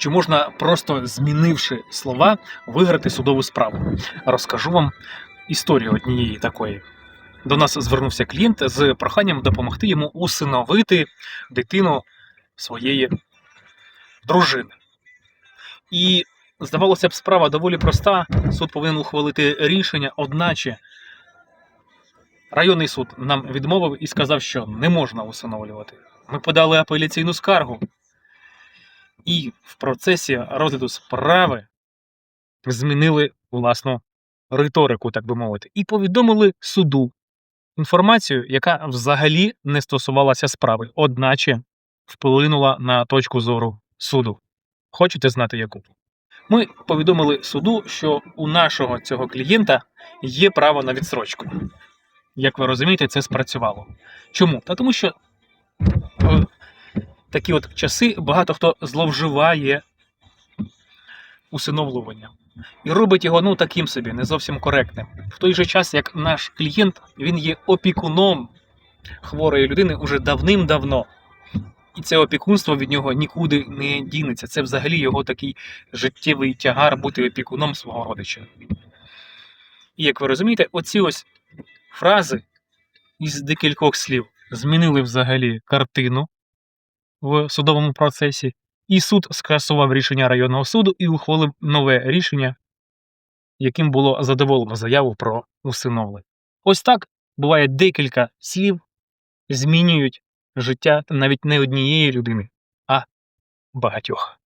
Чи можна просто змінивши слова виграти судову справу? Розкажу вам історію однієї такої. До нас звернувся клієнт з проханням допомогти йому усиновити дитину своєї дружини. І здавалося б, справа доволі проста. Суд повинен ухвалити рішення, одначе районний суд нам відмовив і сказав, що не можна усиновлювати. Ми подали апеляційну скаргу. І в процесі розгляду справи змінили власну риторику, так би мовити, і повідомили суду інформацію, яка взагалі не стосувалася справи, одначе вплинула на точку зору суду. Хочете знати яку? Ми повідомили суду, що у нашого цього клієнта є право на відсрочку. Як ви розумієте, це спрацювало. Чому? Та тому що такі от часи багато хто зловживає усиновлюванням і робить його ну таким собі, не зовсім коректним. В той же час, як наш клієнт, він є опікуном хворої людини уже давним-давно. І це опікунство від нього нікуди не дінеться. Це взагалі його такий життєвий тягар бути опікуном свого родича. І як ви розумієте, оці ось фрази із декількох слів змінили взагалі картину в судовому процесі, і суд скасував рішення районного суду і ухвалив нове рішення, яким було задоволено заяву про усиновлення. Ось так буває декілька слів змінюють життя навіть не однієї людини, а багатьох.